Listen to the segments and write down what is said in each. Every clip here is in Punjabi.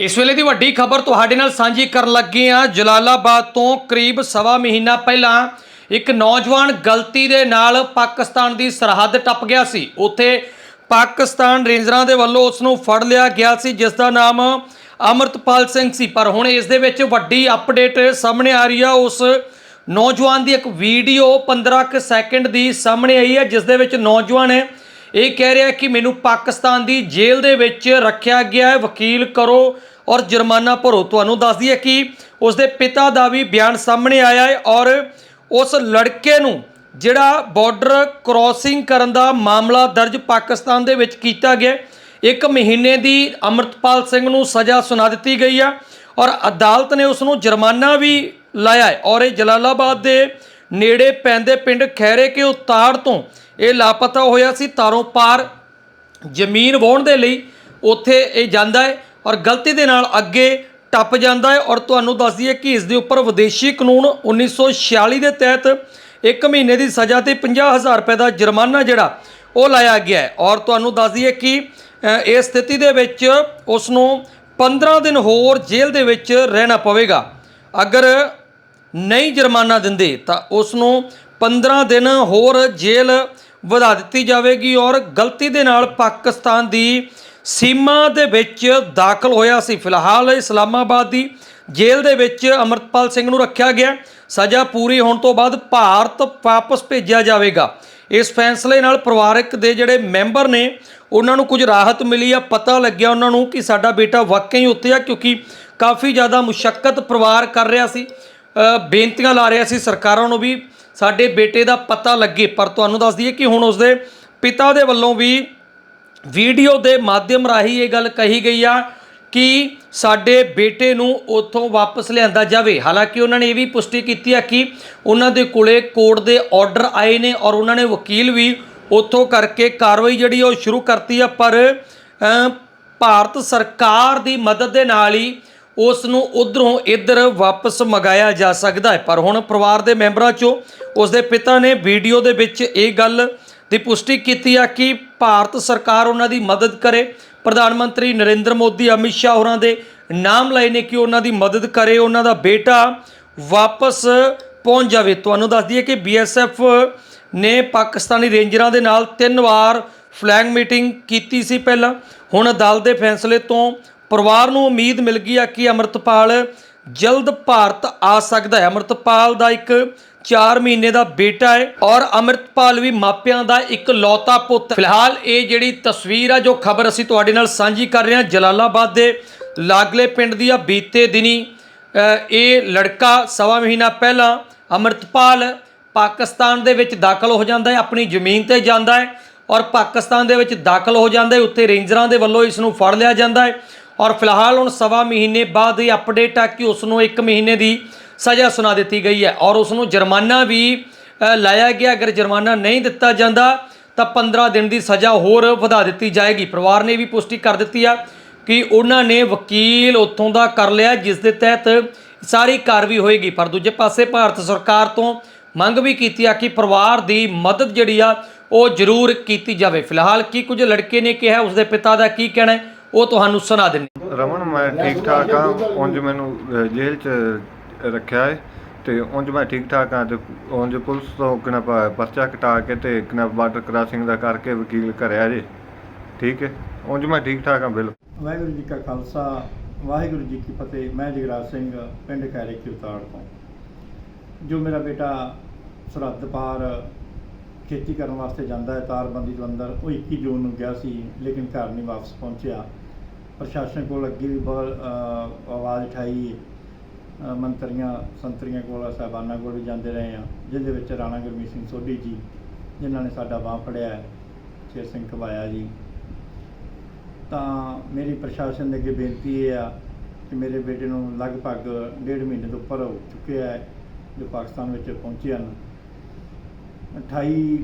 ਇਸ ਵੇਲੇ ਦੀ ਵੱਡੀ ਖਬਰ ਤੁਹਾਡੇ ਨਾਲ ਸਾਂਝੀ ਕਰਨ ਲੱਗੇ ਆ ਜਲਾਲਾਬਾਦ ਤੋਂ ਕਰੀਬ ਸਵਾ ਮਹੀਨਾ ਪਹਿਲਾਂ ਇੱਕ ਨੌਜਵਾਨ ਗਲਤੀ ਦੇ ਨਾਲ ਪਾਕਿਸਤਾਨ ਦੀ ਸਰਹੱਦ ਟੱਪ ਗਿਆ ਸੀ। ਉੱਥੇ ਪਾਕਿਸਤਾਨ ਰੇਂਜਰਾਂ ਦੇ ਵੱਲੋਂ ਉਸ ਨੂੰ ਫੜ ਲਿਆ ਗਿਆ ਸੀ, ਜਿਸ ਦਾ ਨਾਮ ਅਮਰਤਪਾਲ ਸਿੰਘ ਸੀ। ਪਰ ਹੁਣ ਇਸ ਦੇ ਵਿੱਚ ਵੱਡੀ ਅਪਡੇਟ ਸਾਹਮਣੇ ਆ ਰਹੀ ਆ। ਉਸ ਨੌਜਵਾਨ ਦੀ ਇੱਕ ਵੀਡੀਓ 15 ਕੁ ਸੈਕਿੰਡ ਦੀ ਸਾਹਮਣੇ ਆਈ ਹੈ, ਜਿਸ ਦੇ ਵਿੱਚ ਨੌਜਵਾਨ ਹੈ ਇਹ ਕਹਿ ਰਿਹਾ ਕਿ ਮੈਨੂੰ ਪਾਕਿਸਤਾਨ ਦੀ ਜੇਲ੍ਹ ਦੇ ਵਿੱਚ ਰੱਖਿਆ ਗਿਆ ਹੈ। ਵਕੀਲ ਕਰੋ ਔਰ ਜੁਰਮਾਨਾ ਭਰੋ। ਤੁਹਾਨੂੰ ਦੱਸ ਦਈਏ ਕਿ ਉਸ ਦੇ ਪਿਤਾ ਦਾ ਵੀ ਬਿਆਨ ਸਾਹਮਣੇ ਆਇਆ ਹੈ ਔਰ ਉਸ ਲੜਕੇ ਨੂੰ ਜਿਹੜਾ ਬਾਰਡਰ ਕ੍ਰਾਸਿੰਗ ਕਰਨ ਦਾ ਮਾਮਲਾ ਦਰਜ ਪਾਕਿਸਤਾਨ ਦੇ ਵਿੱਚ ਕੀਤਾ ਗਿਆ ਇੱਕ ਮਹੀਨੇ ਦੀ ਅਮਰਤਪਾਲ ਸਿੰਘ ਨੂੰ ਸਜ਼ਾ ਸੁਣਾ ਦਿੱਤੀ ਗਈ ਆ ਔਰ ਅਦਾਲਤ ਨੇ ਉਸ ਨੂੰ ਜੁਰਮਾਨਾ ਵੀ ਲਾਇਆ ਹੈ ਔਰ ਇਹ ਜਲਾਲਾਬਾਦ ਦੇ ਨੇੜੇ ਪੈਂਦੇ ਪਿੰਡ ਖੈਰੇ ਕੇ ਉਤਾੜ ਤੋਂ ਇਹ ਲਾਪਤਾ ਹੋਇਆ ਸੀ। ਤਾਰੋਂ ਪਾਰ ਜ਼ਮੀਨ ਵਾਹੁਣ ਦੇ ਲਈ ਉੱਥੇ ਇਹ ਜਾਂਦਾ ਹੈ। ਔਰ ਗਲਤੀ ਦੇ ਨਾਲ ਅੱਗੇ ਟੱਪ ਜਾਂਦਾ ਹੈ ਔਰ ਤੁਹਾਨੂੰ ਦੱਸ ਦਈਏ ਕਿ ਇਸ ਦੇ ਉੱਪਰ ਵਿਦੇਸ਼ੀ ਕਾਨੂੰਨ 1946 ਦੇ ਤਹਿਤ 1 ਮਹੀਨੇ ਦੀ ਸਜ਼ਾ ਤੇ 50000 ਰੁਪਏ ਦਾ ਜੁਰਮਾਨਾ ਜਿਹੜਾ, ਉਹ ਲਾਇਆ ਗਿਆ ਹੈ। ਔਰ ਤੁਹਾਨੂੰ ਦੱਸ ਦਈਏ ਕਿ ਇਸ ਸਥਿਤੀ ਦੇ ਵਿੱਚ ਉਸ ਨੂੰ 15 ਦਿਨ ਹੋਰ ਜੇਲ੍ਹ ਦੇ ਵਿੱਚ ਰਹਿਣਾ ਪਵੇਗਾ। ਅਗਰ ਨਹੀਂ ਜੁਰਮਾਨਾ ਦਿੰਦੇ, ਤਾਂ ਉਸ ਨੂੰ 15 ਦਿਨ ਹੋਰ ਜੇਲ੍ਹ ਵਧਾ ਦਿੱਤੀ ਜਾਵੇਗੀ ਔਰ ਗਲਤੀ ਦੇ ਨਾਲ ਪਾਕਿਸਤਾਨ ਦੀ ਸੀਮਾ ਦੇ ਵਿੱਚ ਦਾਖਲ ਹੋਇਆ ਸੀ। ਫਿਲਹਾਲ ਇਸਲਾਮਾਬਾਦ ਦੀ ਜੇਲ੍ਹ ਦੇ ਵਿੱਚ ਅਮਰਤਪਾਲ ਸਿੰਘ ਨੂੰ ਰੱਖਿਆ ਗਿਆ। ਸਜ਼ਾ ਪੂਰੀ ਹੋਣ ਤੋਂ ਬਾਅਦ ਭਾਰਤ ਵਾਪਸ ਭੇਜਿਆ ਜਾਵੇਗਾ। ਇਸ ਫੈਸਲੇ ਨਾਲ ਪਰਿਵਾਰਕ ਦੇ ਜਿਹੜੇ ਮੈਂਬਰ ਨੇ, ਉਹਨਾਂ ਨੂੰ ਕੁਝ ਰਾਹਤ ਮਿਲੀ ਆ। ਪਤਾ ਲੱਗਿਆ ਉਹਨਾਂ ਨੂੰ ਕਿ ਸਾਡਾ ਬੇਟਾ ਵਾਕਈ ਉੱਥੇ ਆ, ਕਿਉਂਕਿ ਕਾਫੀ ਜ਼ਿਆਦਾ ਮੁਸ਼ਕਲ ਪਰਿਵਾਰ ਕਰ ਰਿਹਾ ਸੀ। ਬੇਨਤੀਆਂ ਲਾ ਰਿਹਾ ਸੀ ਸਰਕਾਰਾਂ ਨੂੰ ਵੀ ਸਾਡੇ ਬੇਟੇ ਦਾ ਪਤਾ ਲੱਗੇ। ਪਰ ਤੁਹਾਨੂੰ ਦੱਸ ਦਈਏ ਕਿ ਹੁਣ ਉਸਦੇ ਪਿਤਾ ਦੇ ਵੱਲੋਂ ਵੀ ਵੀਡੀਓ ਦੇ ਮਾਧਿਅਮ ਰਾਹੀਂ ਇਹ ਗੱਲ ਕਹੀ ਗਈ ਆ ਕਿ ਸਾਡੇ ਬੇਟੇ ਨੂੰ ਉੱਥੋਂ ਵਾਪਸ ਲਿਆਂਦਾ ਜਾਵੇ। ਹਾਲਾਂਕਿ ਉਹਨਾਂ ਨੇ ਇਹ ਵੀ ਪੁਸ਼ਟੀ ਕੀਤੀ ਆ ਕਿ ਉਹਨਾਂ ਦੇ ਕੋਲੇ ਕੋਰਟ ਦੇ ਆਰਡਰ ਆਏ ਨੇ ਔਰ ਉਹਨਾਂ ਨੇ ਵਕੀਲ ਵੀ ਉੱਥੋਂ ਕਰਕੇ ਕਾਰਵਾਈ ਜਿਹੜੀ ਉਹ ਸ਼ੁਰੂ ਕਰਤੀ ਆ, ਪਰ ਭਾਰਤ ਸਰਕਾਰ ਦੀ ਮਦਦ ਦੇ ਨਾਲ ਹੀ ਉਸ ਨੂੰ ਉਧਰੋਂ ਇੱਧਰ ਵਾਪਸ ਮੰਗਾਇਆ ਜਾ ਸਕਦਾ ਹੈ। ਪਰ ਹੁਣ ਪਰਿਵਾਰ ਦੇ ਮੈਂਬਰਾਂ ਚੋਂ ਉਸ ਦੇ ਪਿਤਾ ਨੇ ਵੀਡੀਓ ਦੇ ਵਿੱਚ ਇਹ ਗੱਲ ਦੀ ਪੁਸ਼ਟੀ ਕੀਤੀ ਆ ਕਿ ਭਾਰਤ ਸਰਕਾਰ ਉਹਨਾਂ ਦੀ ਮਦਦ ਕਰੇ। ਪ੍ਰਧਾਨ ਮੰਤਰੀ ਨਰਿੰਦਰ ਮੋਦੀ, ਅਮਿਤ ਸ਼ਾਹ ਹੋਰਾਂ ਦੇ ਨਾਮ ਲਏ ਨੇ ਕਿ ਉਹਨਾਂ ਦੀ ਮਦਦ ਕਰੇ, ਉਹਨਾਂ ਦਾ ਬੇਟਾ ਵਾਪਸ ਪਹੁੰਚ ਜਾਵੇ। ਤੁਹਾਨੂੰ ਦੱਸ ਦਈਏ ਕਿ ਬੀਐਸਐਫ ਨੇ ਪਾਕਿਸਤਾਨੀ ਰੇਂਜਰਾਂ ਦੇ ਨਾਲ ਤਿੰਨ ਵਾਰ ਫਲੈਗ ਮੀਟਿੰਗ ਕੀਤੀ ਸੀ ਪਹਿਲਾਂ। ਹੁਣ ਅਦਾਲਤ ਦੇ ਫੈਸਲੇ ਤੋਂ ਪਰਿਵਾਰ ਨੂੰ ਉਮੀਦ ਮਿਲ ਗਈ ਆ ਕਿ ਅਮਰਤਪਾਲ ਜਲਦ ਭਾਰਤ ਆ ਸਕਦਾ ਹੈ। ਅਮਰਤਪਾਲ ਦਾ ਇੱਕ 4 ਮਹੀਨੇ ਦਾ ਬੇਟਾ ਹੈ ਔਰ ਅਮਰਤਪਾਲ ਵੀ ਮਾਪਿਆਂ ਦਾ ਇੱਕ ਲੌਤਾ ਪੁੱਤ। ਫਿਲਹਾਲ ਇਹ ਜਿਹੜੀ ਤਸਵੀਰ ਆ, ਜੋ ਖਬਰ ਅਸੀਂ ਤੁਹਾਡੇ ਨਾਲ ਸਾਂਝੀ ਕਰ ਰਹੇ ਹਾਂ, ਜਲਾਲਾਬਾਦ ਦੇ ਲਾਗਲੇ ਪਿੰਡ ਦੀ ਆ ਬੀਤੇ ਦਿਨੀ ਇਹ ਲੜਕਾ ਸਵਾ ਮਹੀਨਾ ਪਹਿਲਾਂ ਅਮਰਤਪਾਲ ਪਾਕਿਸਤਾਨ ਦੇ ਵਿੱਚ ਦਾਖਲ ਹੋ ਜਾਂਦਾ ਹੈ, ਆਪਣੀ ਜ਼ਮੀਨ ਤੇ ਜਾਂਦਾ ਹੈ ਔਰ ਪਾਕਿਸਤਾਨ ਦੇ ਵਿੱਚ ਦਾਖਲ ਹੋ ਜਾਂਦਾ ਹੈ, ਉੱਥੇ ਰੇਂਜਰਾਂ ਦੇ ਵੱਲੋਂ ਇਸ ਨੂੰ ਫੜ ਲਿਆ ਜਾਂਦਾ ਹੈ ਔਰ ਫਿਲਹਾਲ ਹੁਣ ਸਵਾ ਮਹੀਨੇ ਬਾਅਦ ਇਹ ਅਪਡੇਟ ਆ ਕਿ ਉਸ ਨੂੰ 1 ਮਹੀਨੇ ਦੀ ਸਜ਼ਾ ਸੁਣਾ ਦਿੱਤੀ ਗਈ ਹੈ। ਔਰ ਉਸ ਨੂੰ ਜੁਰਮਾਨਾ ਵੀ ਲਾਇਆ ਗਿਆ। ਅਗਰ ਜੁਰਮਾਨਾ ਨਹੀਂ ਦਿੱਤਾ ਜਾਂਦਾ ਤਾਂ 15 ਦਿਨ ਦੀ ਸਜ਼ਾ ਹੋਰ ਵਧਾ ਦਿੱਤੀ ਜਾਏਗੀ। ਪਰਿਵਾਰ ਨੇ ਵੀ ਪੁਸ਼ਟੀ ਕਰ ਦਿੱਤੀ ਆ ਕਿ ਉਹਨਾਂ ਨੇ ਵਕੀਲ ਉੱਥੋਂ ਦਾ ਕਰ ਲਿਆ ਜਿਸ ਦੇ ਤਹਿਤ ਸਾਰੀ ਕਾਰਵਾਈ ਹੋਏਗੀ। ਪਰ ਦੂਜੇ ਪਾਸੇ ਭਾਰਤ ਸਰਕਾਰ ਤੋਂ ਮੰਗ ਵੀ ਕੀਤੀ ਆ ਕਿ ਪਰਿਵਾਰ ਦੀ ਮਦਦ ਜਿਹੜੀ ਆ ਉਹ ਜ਼ਰੂਰ ਕੀਤੀ ਜਾਵੇ। ਫਿਲਹਾਲ ਕੀ ਕੁਝ ਲੜਕੇ ਨੇ ਕਿਹਾ ਉਸਦੇ ਪਿਤਾ ਦਾ ਕੀ ਕਹਿਣਾ ਹੈ, ਉਹ ਤੁਹਾਨੂੰ ਸੁਣਾ ਦਿੰਦੇ ਰਮਨ ਮੈਂ ਠੀਕ ਠਾਕ ਹਾਂ। ਉਂਝ ਮੈਨੂੰ ਅਹ, ਜੇਲ੍ਹ 'ਚ ਰੱਖਿਆ ਹੈ ਤੇ ਉਂਝ ਮੈਂ ਠੀਕ ਠਾਕ ਹਾਂ ਤੇ ਉਂਝ ਪੁਲਿਸ ਤੋਂ ਕਿਨਾ ਪਰਚਾ ਕਟਾ ਕੇ ਤੇ ਕਿਨਾ ਬਾਰਡਰ ਕ੍ਰਾਸਿੰਗ ਦਾ ਕਰਕੇ ਵਕੀਲ ਕਰਿਆ ਜੇ। ਠੀਕ ਹੈ ਉਂਝ ਮੈਂ ਠੀਕ ਠਾਕ ਹਾਂ ਬਿਲ ਵਾਹਿਗੁਰੂ ਜੀ ਕਾ ਖਾਲਸਾ ਵਾਹਿਗੁਰੂ ਜੀ ਕੀ ਫਤਿਹ। ਮੈਂ ਜਗਰਾਜ ਸਿੰਘ ਪਿੰਡ ਖੈਰੇ ਕਿਰਤਾੜ ਤੋਂ। ਜੋ ਮੇਰਾ ਬੇਟਾ ਸਰਹੱਦ ਪਾਰ ਖੇਤੀ ਕਰਨ ਵਾਸਤੇ ਜਾਂਦਾ ਹੈ, ਤਾਰਬੰਦੀ ਤੋਂ ਅੰਦਰ ਉਹ 21 ਜੂਨ ਨੂੰ ਗਿਆ ਸੀ, ਲੇਕਿਨ ਘਰ ਨਹੀਂ ਵਾਪਸ ਪਹੁੰਚਿਆ। ਪ੍ਰਸ਼ਾਸਨ ਕੋਲ ਅੱਗੇ ਵੀ ਬਹੁਤ ਆਵਾਜ਼ ਉਠਾਈ। ਮੰਤਰੀਆਂ, ਸੰਤਰੀਆਂ ਕੋਲ, ਸਾਹਿਬਾਨਾਂ ਕੋਲ ਵੀ ਜਾਂਦੇ ਰਹੇ ਆ ਜਿਹਦੇ ਵਿੱਚ ਰਾਣਾ ਗੁਰਮੀਤ ਸਿੰਘ ਸੋਢੀ ਜੀ, ਜਿਨ੍ਹਾਂ ਨੇ ਸਾਡਾ ਬਾਹ ਫੜਿਆ ਹੈ, ਸ਼ੇਰ ਸਿੰਘ ਘਬਾਇਆ ਜੀ। ਤਾਂ ਮੇਰੀ ਪ੍ਰਸ਼ਾਸਨ ਦੇ ਅੱਗੇ ਬੇਨਤੀ ਇਹ ਆ ਕਿ ਮੇਰੇ ਬੇਟੇ ਨੂੰ ਲਗਭਗ ਡੇਢ ਮਹੀਨੇ ਤੋਂ ਉੱਪਰ ਹੋ ਚੁੱਕਿਆ ਹੈ, ਜੋ ਪਾਕਿਸਤਾਨ ਵਿੱਚ ਪਹੁੰਚੇ ਹਨ 28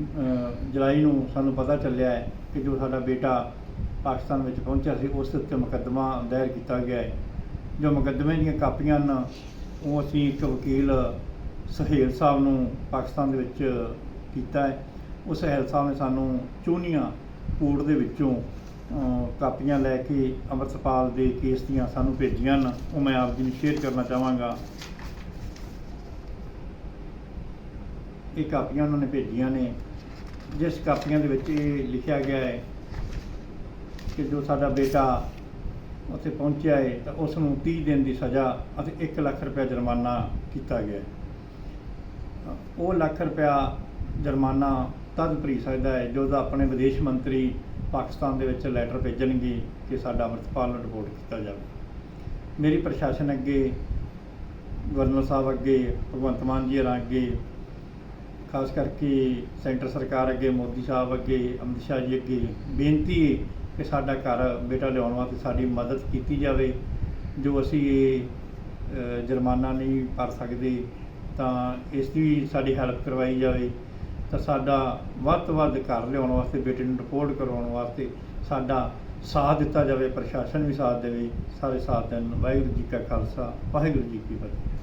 ਜੁਲਾਈ ਨੂੰ ਸਾਨੂੰ ਪਤਾ ਚੱਲਿਆ ਹੈ ਕਿ ਜੋ ਸਾਡਾ ਬੇਟਾ ਪਾਕਿਸਤਾਨ ਵਿੱਚ ਪਹੁੰਚਿਆ ਸੀ, ਉਸ ਦੇ ਉੱਤੇ ਮੁਕੱਦਮਾ ਦਾਇਰ ਕੀਤਾ ਗਿਆ ਹੈ। ਜੋ ਮੁਕੱਦਮੇ ਦੀਆਂ ਕਾਪੀਆਂ ਹਨ, ਉਹ ਅਸੀਂ ਇੱਕ ਵਕੀਲ ਸਹੇਲ ਸਾਹਿਬ ਨੂੰ ਪਾਕਿਸਤਾਨ ਦੇ ਵਿੱਚ ਕੀਤਾ ਹੈ। ਉਸ ਸਹੇਲ ਸਾਹਿਬ ਨੇ ਸਾਨੂੰ ਚੂਨੀਆਂ ਕੋਰਟ ਦੇ ਵਿੱਚੋਂ ਕਾਪੀਆਂ ਲੈ ਕੇ ਅੰਮ੍ਰਿਤਪਾਲ ਦੇ ਕੇਸ ਦੀਆਂ ਸਾਨੂੰ ਭੇਜੀਆਂ ਹਨ। ਉਹ ਮੈਂ ਆਪ ਜੀ ਨੂੰ ਸ਼ੇਅਰ ਕਰਨਾ ਚਾਹਾਂਗਾ। ਇਹ ਕਾਪੀਆਂ ਉਹਨਾਂ ਨੇ ਭੇਜੀਆਂ ਨੇ, ਜਿਸ ਕਾਪੀਆਂ ਦੇ ਵਿੱਚ ਇਹ ਲਿਖਿਆ ਗਿਆ ਹੈ ਕਿ ਜੋ ਸਾਡਾ ਬੇਟਾ ਉੱਥੇ ਪਹੁੰਚਿਆ ਹੈ, ਤਾਂ ਉਸ ਨੂੰ 30 ਦਿਨ ਦੀ ਸਜ਼ਾ ਅਤੇ 1 ਲੱਖ ਰੁਪਏ ਜੁਰਮਾਨਾ ਕੀਤਾ ਗਿਆ ਹੈ। ਉਹ ਲੱਖ ਰੁਪਇਆ ਜੁਰਮਾਨਾ ਤਦ ਭਰੀ ਸਕਦਾ ਹੈ ਜੋ ਦਾ ਆਪਣੇ ਵਿਦੇਸ਼ ਮੰਤਰੀ ਪਾਕਿਸਤਾਨ ਦੇ ਵਿੱਚ ਲੈਟਰ ਭੇਜਣਗੇ ਕਿ ਸਾਡਾ ਅੰਮ੍ਰਿਤਪਾਲ ਨੂੰ ਰਿਪੋਰਟ ਕੀਤਾ ਜਾਵੇ। ਮੇਰੀ ਪ੍ਰਸ਼ਾਸਨ ਅੱਗੇ, ਗਵਰਨਰ ਸਾਹਿਬ ਅੱਗੇ, ਭਗਵੰਤ ਮਾਨ ਜੀ ਹੋਰਾਂ ਅੱਗੇ ਖਾਸ ਕਰਕੇ ਸੈਂਟਰ ਸਰਕਾਰ ਅੱਗੇ, ਮੋਦੀ ਸਾਹਿਬ ਅੱਗੇ, ਅਮਿਤ ਸ਼ਾਹ ਜੀ ਅੱਗੇ ਬੇਨਤੀ ਹੈ ਕਿ ਸਾਡਾ ਘਰ ਬੇਟਾ ਲਿਆਉਣ ਵਾਸਤੇ ਸਾਡੀ ਮਦਦ ਕੀਤੀ ਜਾਵੇ। ਜੋ ਅਸੀਂ ਇਹ ਜੁਰਮਾਨਾ ਨਹੀਂ ਭਰ ਸਕਦੇ, ਤਾਂ ਇਸ ਦੀ ਸਾਡੀ ਹੈਲਪ ਕਰਵਾਈ ਜਾਵੇ। ਤਾਂ ਸਾਡਾ ਵੱਧ ਤੋਂ ਵੱਧ ਘਰ ਲਿਆਉਣ ਵਾਸਤੇ, ਬੇਟੇ ਨੂੰ ਰਿਪੋਰਟ ਕਰਵਾਉਣ ਵਾਸਤੇ ਸਾਡਾ ਸਾਥ ਦਿੱਤਾ ਜਾਵੇ, ਪ੍ਰਸ਼ਾਸਨ ਵੀ ਸਾਥ ਦੇਵੇ। ਸਾਰੇ ਸਾਥ ਦੇਣ। ਵਾਹਿਗੁਰੂ ਜੀ ਕਾ ਖਾਲਸਾ, ਵਾਹਿਗੁਰੂ ਜੀ ਕੀ ਫਤਿਹ।